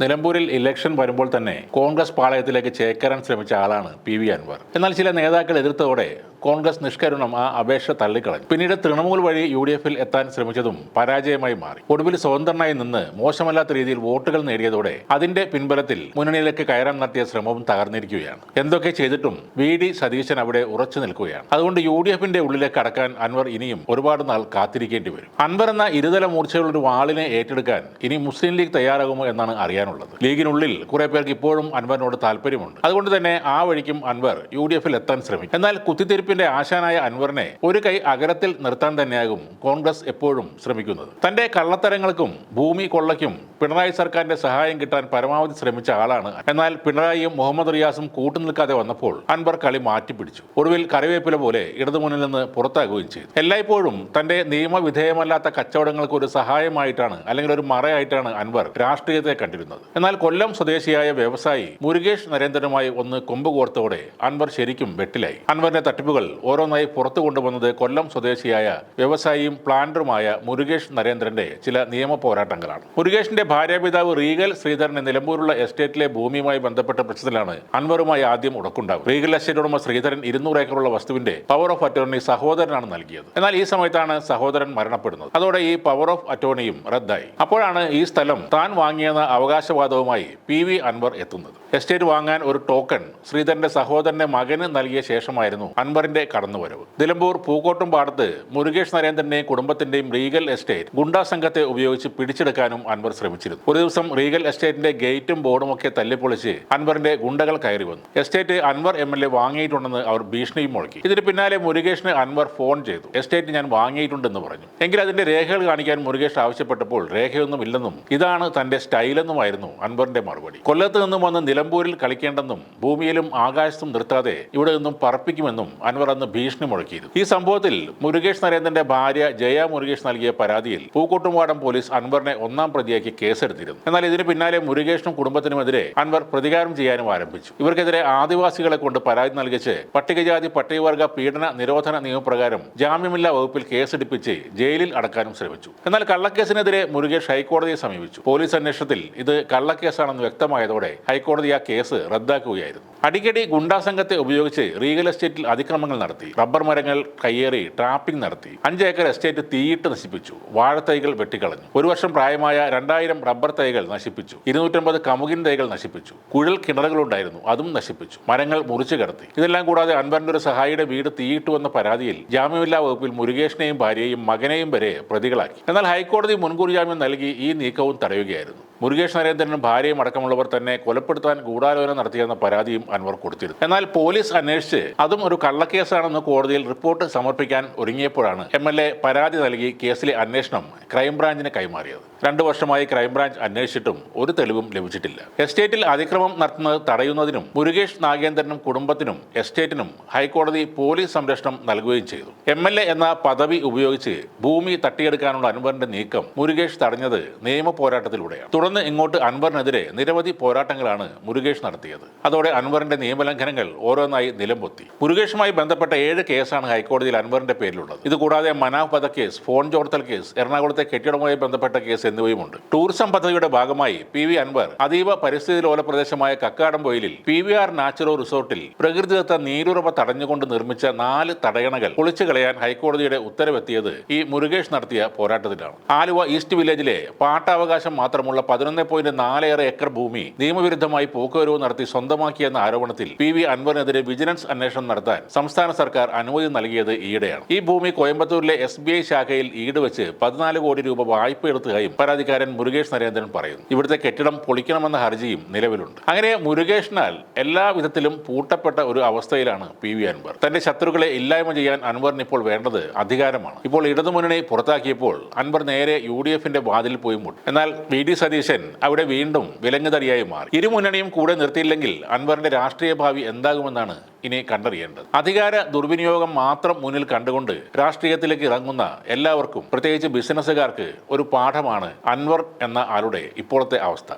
നിലമ്പൂരിൽ ഇലക്ഷൻ വരുമ്പോൾ തന്നെ കോൺഗ്രസ് പാളയത്തിലേക്ക് ചേക്കേറാൻ ശ്രമിച്ച ആളാണ് പി വി അൻവർ. എന്നാൽ ചില നേതാക്കൾ എതിർത്തതോടെ കോൺഗ്രസ് നിഷ്കരണം ആ അപേക്ഷ തള്ളിക്കളഞ്ഞു. പിന്നീട് തൃണമൂൽ വഴി യു ഡി എഫിൽ എത്താൻ ശ്രമിച്ചതും പരാജയമായി മാറി. ഒടുവിൽ സ്വതന്ത്രനായി നിന്ന് മോശമല്ലാത്ത രീതിയിൽ വോട്ടുകൾ നേടിയതോടെ അതിന്റെ പിൻബലത്തിൽ മുന്നണിയിലേക്ക് കയറാൻ നടത്തിയ ശ്രമവും തകർന്നിരിക്കുകയാണ്. എന്തൊക്കെ ചെയ്തിട്ടും വി ഡി സതീശൻ അവിടെ ഉറച്ചു നിൽക്കുകയാണ്. അതുകൊണ്ട് യു ഡി എഫിന്റെ ഉള്ളിലേക്ക് കടക്കാൻ അൻവർ ഇനിയും ഒരുപാട് നാൾ കാത്തിരിക്കേണ്ടി വരും. അൻവർ എന്ന ഇരുതല മൂർച്ചയുള്ള ഒരു വാളിനെ ഏറ്റെടുക്കാൻ ഇനി മുസ്ലിം ലീഗ് തയ്യാറാകുമോ എന്നാണ് അറിയാനുള്ളത്. ലീഗിനുള്ളിൽ കുറെ പേർക്ക് ഇപ്പോഴും അൻവറിനോട് താല്പര്യമുണ്ട്. അതുകൊണ്ട് തന്നെ ആ വഴിക്കും അൻവർ യു ഡി എഫിൽ എത്താൻ ശ്രമിക്കും. എന്നാൽ കുത്തിത്തിരിപ്പിന്റെ ആശാനായ അൻവറിനെ ഒരു കൈ അകലത്തിൽ നിർത്താൻ തന്നെയാകും കോൺഗ്രസ് എപ്പോഴും ശ്രമിക്കുന്നത്. തന്റെ കള്ളത്തരങ്ങൾക്കും ഭൂമി കൊള്ളയ്ക്കും പിണറായി സർക്കാരിന്റെ സഹായം കിട്ടാൻ പരമാവധി ശ്രമിച്ച ആളാണ് എന്നാൽ പിണറായിയും മുഹമ്മദ് റിയാസും കൂട്ടുനിൽക്കാതെ വന്നപ്പോൾ അൻവർ കളി മാറ്റിപ്പിടിച്ചു. ഒടുവിൽ കറിവേപ്പില പോലെ ഇടതുമുന്നിൽ നിന്ന് പുറത്താകുകയും ചെയ്തു. എല്ലായ്പ്പോഴും തന്റെ നിയമവിധേയമല്ലാത്ത കച്ചവടങ്ങൾക്ക് ഒരു സഹായമായിട്ടാണ് അല്ലെങ്കിൽ ഒരു മറയായിട്ടാണ് അൻവർ രാഷ്ട്രീയത്തെ കണ്ടിരുന്നത്. എന്നാൽ കൊല്ലം സ്വദേശിയായ വ്യവസായി മുരുകേഷ് നരേന്ദ്രനുമായി ഒന്ന് കൊമ്പ് കോർത്തോടെ അൻവർ ശരിക്കും വെട്ടിലായി. അൻവറിന്റെ തട്ടിപ്പുകൾ ഓരോന്നായി പുറത്തു കൊണ്ടുവന്നത് കൊല്ലം സ്വദേശിയായ വ്യവസായിയും പ്ലാന്ററുമായ മുരുകേഷ് നരേന്ദ്രന്റെ ചില നിയമ പോരാട്ടങ്ങളാണ്. മുരുകേഷിന്റെ ഭാര്യാപിതാവ് റീഗൽ ശ്രീധരൻ നിലമ്പൂരുള്ള എസ്റ്റേറ്റിലെ ഭൂമിയുമായി ബന്ധപ്പെട്ട പ്രശ്നത്തിലാണ് അൻവറുമായി ആദ്യം ഉടക്കുണ്ടാവും റീഗൽ എസ്റ്റേറ്റ് ഉടമ ശ്രീധരൻ ഇരുന്നൂറ് ഏക്കറുള്ള വസ്തുവിന്റെ പവർ ഓഫ് അറ്റോർണി സഹോദരനാണ് നൽകിയത്. എന്നാൽ ഈ സമയത്താണ് സഹോദരൻ മരണപ്പെടുന്നത്. അതോടെ ഈ പവർ ഓഫ് അറ്റോർണിയും റദ്ദായി. അപ്പോഴാണ് ഈ സ്ഥലം താൻ വാങ്ങിയെന്ന അവകാശവാദവുമായി പി വി അൻവർ എത്തുന്നത്. എസ്റ്റേറ്റ് വാങ്ങാൻ ഒരു ടോക്കൺ ശ്രീധരന്റെ സഹോദരന്റെ മകന് നൽകിയ ശേഷമായിരുന്നു അൻവറിന്റെ കടന്നുവരവ്. നിലമ്പൂർ പൂക്കോട്ടും പാടത്ത് മുരുകേഷ് നരേന്ദ്രന്റെയും കുടുംബത്തിന്റെയും റീഗൽ എസ്റ്റേറ്റ് ഗുണ്ടാ സംഘത്തെ ഉപയോഗിച്ച് പിടിച്ചെടുക്കാനും അൻവർ ശ്രമിച്ചിരുന്നു. ഒരു ദിവസം റീഗൽ എസ്റ്റേറ്റിന്റെ ഗേറ്റും ബോർഡും ഒക്കെ തല്ലിപ്പൊളിച്ച് അൻവറിന്റെ ഗുണ്ടകൾ കയറി വന്നു. Estate Anvar M L A വാങ്ങിയിട്ടുണ്ടെന്ന് അവർ ഭീഷണിയും മുഴക്കി. ഇതിന് പിന്നാലെ മുരുകേഷിന് അൻവർ ഫോൺ ചെയ്തു. എസ്റ്റേറ്റ് ഞാൻ വാങ്ങിയിട്ടുണ്ടെന്ന് പറഞ്ഞു. എങ്കിൽ അതിന്റെ രേഖകൾ കാണിക്കാൻ മുരുകേഷ് ആവശ്യപ്പെട്ടപ്പോൾ രേഖയൊന്നും ഇല്ലെന്നും ഇതാണ് തന്റെ സ്റ്റൈലെന്നുമായിരുന്നു അൻവറിന്റെ മറുപടി. കൊല്ലത്ത് നിന്നും വന്ന് നിലമ്പൂരിൽ കളിക്കേണ്ടെന്നും ഭൂമിയിലും ആകാശത്തും നിർത്താതെ ഇവിടെ നിന്നും പറപ്പിക്കുമെന്നും അൻവർ അന്ന് ഭീഷണി മുഴക്കിയിരുന്നു ഈ സംഭവത്തിൽ മുരുകേഷ് നരേന്ദ്രന്റെ ഭാര്യ ജയ മുരുകേഷ് നൽകിയ പരാതിയിൽ പൂക്കോട്ടുംപാടം പോലീസ് അൻവറിനെ ഒന്നാം പ്രതിയാക്കി കേസെടുത്തിരുന്നു. എന്നാൽ ഇതിന് പിന്നാലെ മുരുകേഷിനും കുടുംബത്തിനുമെതിരെ അൻവർ പ്രതികാരം ചെയ്യാനും ആരംഭിച്ചു. ഇവർക്കെതിരെ ആദിവാസികളെ കൊണ്ട് പരാതി നൽകിച്ച് പട്ടികജാതി പട്ടികവർഗ പീഡന നിരോധന നിയമപ്രകാരം ജാമ്യമില്ലാ വകുപ്പിൽ കേസെടുപ്പിച്ച് ജയിലിൽ അടക്കാനും ശ്രമിച്ചു. എന്നാൽ കള്ളക്കേസിനെതിരെ മുരുകേഷ് ഹൈക്കോടതിയെ സമീപിച്ചു. പോലീസ് അന്വേഷണത്തിൽ ഇത് കള്ളക്കേസാണെന്ന് വ്യക്തമായതോടെ ഹൈക്കോടതി ആ കേസ് റദ്ദാക്കുകയായിരുന്നു. അടിക്കടി ഗുണ്ടാ സംഘത്തെ ഉപയോഗിച്ച് റീഗൽ എസ്റ്റേറ്റിൽ അതിക്രമങ്ങൾ നടത്തി റബ്ബർ മരങ്ങൾ കയ്യേറി ട്രാപ്പിംഗ് നടത്തി അഞ്ച് ഏക്കർ എസ്റ്റേറ്റ് തീയിട്ട് നശിപ്പിച്ചു വാഴത്തൈകൾ വെട്ടിക്കളഞ്ഞു ഒരു വർഷം പ്രായമായ രണ്ടായിരം റബ്ബർ തൈകൾ നശിപ്പിച്ചു ഇരുന്നൂറ്റമ്പത് കമുകിൻ തൈകൾ നശിപ്പിച്ചു കുഴൽ കിണറുകൾ ഉണ്ടായിരുന്നു അതും നശിപ്പിച്ചു മരങ്ങൾ മുറിച്ചു കടത്തി. ഇതെല്ലാം കൂടാതെ അൻവറിന്റെ ഒരു സഹായിയുടെ വീട് തീയിട്ടുവെന്ന പരാതിയിൽ ജാമ്യമില്ലാ വകുപ്പിൽ മുരുകേഷിനെയും ഭാര്യയെയും മകനെയും വരെ പ്രതികളാക്കി. എന്നാൽ ഹൈക്കോടതി മുൻകൂർ ജാമ്യം നൽകി ഈ നീക്കവും തടയുകയായിരുന്നു. മുരുകേഷ് നരേന്ദ്രനും ഭാര്യയും അടക്കമുള്ളവർ തന്നെ കൊലപ്പെടുത്താൻ ഗൂഢാലോചന നടത്തിയെന്ന പരാതിയും അൻവർ കൊടുത്തിരുന്നു. എന്നാൽ പോലീസ് അന്വേഷിച്ച് അതും ഒരു കള്ളക്കേസാണെന്ന് കോടതിയിൽ റിപ്പോർട്ട് സമർപ്പിക്കാൻ ഒരുങ്ങിയപ്പോഴാണ് എം എൽ എ പരാതി നൽകി കേസിലെ അന്വേഷണം ക്രൈംബ്രാഞ്ചിന് കൈമാറിയത്. രണ്ടു വർഷമായി ക്രൈംബ്രാഞ്ച് അന്വേഷിച്ചിട്ടും ഒരു തെളിവും ലഭിച്ചിട്ടില്ല. എസ്റ്റേറ്റിൽ അതിക്രമം നടത്തുന്നത് തടയുന്നതിനും മുരുകേഷ് നാഗേന്ദ്രനും കുടുംബത്തിനും എസ്റ്റേറ്റിനും ഹൈക്കോടതി പോലീസ് സംരക്ഷണം നൽകുകയും ചെയ്തു. എം എന്ന പദവി ഉപയോഗിച്ച് ഭൂമി തട്ടിയെടുക്കാനുള്ള അൻവറിന്റെ നീക്കം മുരുകേഷ് തടഞ്ഞത് നിയമ പോരാട്ടത്തിലൂടെയാണ്. തുടർന്ന് ഇങ്ങോട്ട് അൻവറിനെതിരെ നിരവധി പോരാട്ടങ്ങളാണ് മുരുകേഷ് നടത്തിയത്. അതോടെ അൻവറിന്റെ നിയമലംഘനങ്ങൾ ഓരോന്നായി നിലംപൊത്തി. മുരുകേഷുമായി ബന്ധപ്പെട്ട ഏഴ് കേസാണ് ഹൈക്കോടതിയിൽ അൻവറിന്റെ പേരിലുള്ളത്. ഇതുകൂടാതെ മനാഫ് വധക്കേസ് ഫോൺ ചോർത്തൽ കേസ് എറണാകുളത്തെ കെട്ടിടവുമായി ബന്ധപ്പെട്ട കേസ് എന്നിവയുമുണ്ട്. ടൂറിസം പദ്ധതിയുടെ ഭാഗമായി പി വി അൻവർ അതീവ പരിസ്ഥിതി ലോല പ്രദേശമായ കക്കാടംപൊയിലിൽ പി വി ആർ നാച്ചുറൽ റിസോർട്ടിൽ പ്രകൃതിദത്ത നീരുറവ തടഞ്ഞുകൊണ്ട് നിർമ്മിച്ച നാല് തടയണകൾ പൊളിച്ചു കളയാൻ ഹൈക്കോടതിയുടെ ഉത്തരവെത്തിയത് ഈ മുരുകേഷ് നടത്തിയ പോരാട്ടത്തിലാണ്. ആലുവ ഈസ്റ്റ് വില്ലേജിലെ പാട്ടാവകാശം മാത്രമുള്ള പതിനൊന്ന് പോയിന്റ് നാലേറെ ഏക്കർ ഭൂമി നിയമവിരുദ്ധമായി പോക്കുവരവ് നടത്തി സ്വന്തമാക്കിയെന്ന ആരോപണത്തിൽ പി വി അൻവറിനെതിരെ വിജിലൻസ് അന്വേഷണം നടത്താൻ സംസ്ഥാന സർക്കാർ അനുമതി നൽകിയത് ഈയിടെയാണ്. ഈ ഭൂമി കോയമ്പത്തൂരിലെ എസ് ബി ഐ ശാഖയിൽ ഈട് വെച്ച് പതിനാല് കോടി രൂപ വായ്പ എടുത്തതായും പരാതിക്കാരൻ മുരുകേഷ് നരേന്ദ്രൻ പറയുന്നു. ഇവിടുത്തെ കെട്ടിടം പൊളിക്കണമെന്ന ഹർജിയും നിലവിലുണ്ട്. അങ്ങനെ മുരുകേഷിനാൽ എല്ലാ വിധത്തിലും പൂട്ടപ്പെട്ട ഒരു അവസ്ഥയിലാണ് പി വി അൻവർ. തന്റെ ശത്രുക്കളെ ഇല്ലായ്മ ചെയ്യാൻ അൻവറിന് ഇപ്പോൾ വേണ്ടത് അധികാരമാണ്. ഇപ്പോൾ ഇടതുമുന്നണി പുറത്താക്കിയപ്പോൾ അൻവർ നേരെ യു ഡി എഫിന്റെ വാതിൽ പോയി മുട്ടും. എന്നാൽ വി ഡി സതീശൻ അവിടെ വീണ്ടും വിലങ്ങുതടിയായി മാറി. ഇരുമുന്നണിയും കൂടെ നിർത്തിയില്ലെങ്കിൽ അൻവറിന്റെ രാഷ്ട്രീയ ഭാവി എന്താകുമെന്നാണ് ഇനി കണ്ടറിയേണ്ടത്. അധികാര ദുർവിനിയോഗം മാത്രം മുന്നിൽ കണ്ടുകൊണ്ട് രാഷ്ട്രീയത്തിലേക്ക് ഇറങ്ങുന്ന എല്ലാവർക്കും പ്രത്യേകിച്ച് ബിസിനസ്സുകാർക്ക് ഒരു പാഠമാണ് അൻവർ എന്ന ആളുടെ ഇപ്പോഴത്തെ അവസ്ഥ.